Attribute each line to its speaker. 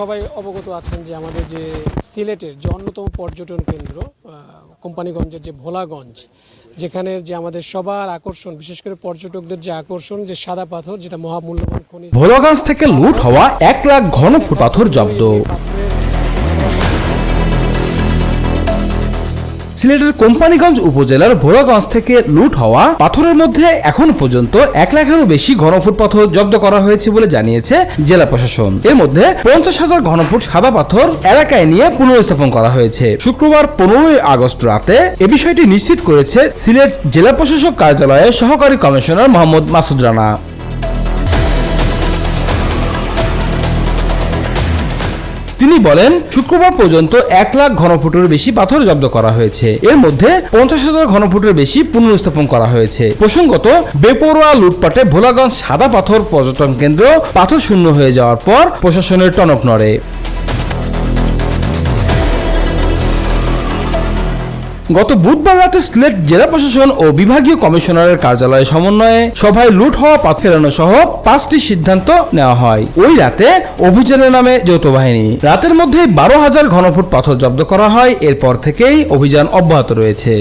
Speaker 1: সবাই অবগত আছেন যে আমাদের যে সিলেটের যে অন্যতম পর্যটন কেন্দ্র কোম্পানিগঞ্জের যে ভোলাগঞ্জ, যেখানে যে আমাদের সবার আকর্ষণ, বিশেষ করে পর্যটকদের যে আকর্ষণ, যে সাদা পাথর, যেটা মহামূল্যবান খনিজ
Speaker 2: ভোলাগঞ্জ থেকে লুট হওয়া এক লাখ ঘনফুট পাথর জব্দ। সিলেটের কোম্পানিগঞ্জ উপজেলার ভোলাগঞ্জ থেকে লুট হওয়া পাথরের মধ্যে এখন পর্যন্ত এক লাখেরও বেশি ঘনফুট পাথর জব্দ করা হয়েছে বলে জানিয়েছে জেলা প্রশাসন। এর মধ্যে পঞ্চাশ হাজার ঘনফুট সাদা পাথর এলাকায় নিয়ে পুনর্স্থাপন করা হয়েছে। শুক্রবার পনেরোই আগস্ট রাতে এ বিষয়টি নিশ্চিত করেছে সিলেট জেলা প্রশাসক কার্যালয়ের সহকারী কমিশনার মোহাম্মদ মাসুদ রানা। তিনি বলেন, শুক্রবার পর্যন্ত এক লাখ ঘনফুটের বেশি পাথর জব্দ করা হয়েছে। এর মধ্যে পঞ্চাশ হাজার ঘনফুটের বেশি পুনর্স্থাপন করা হয়েছে। প্রসঙ্গত, বেপরোয়া লুটপাটে ভোলাগঞ্জ সাদা পাথর পর্যটন কেন্দ্র পাথর শূন্য হয়ে যাওয়ার পর প্রশাসনের টনক নড়ে। গত বুধবার রাতে সিলেট জেলা প্রশাসন ও বিভাগীয় কমিশনারের কার্যালয়ে সমন্বয়ে সভায় লুট হওয়া পাথ ফেরানো সহ পাঁচটি সিদ্ধান্ত নেওয়া হয়। ওই রাতে অভিযানের নামে যৌথ বাহিনী। রাতের মধ্যে বারো হাজার ঘনফুট পাথর জব্দ করা হয়। এরপর থেকেই অভিযান অব্যাহত রয়েছে।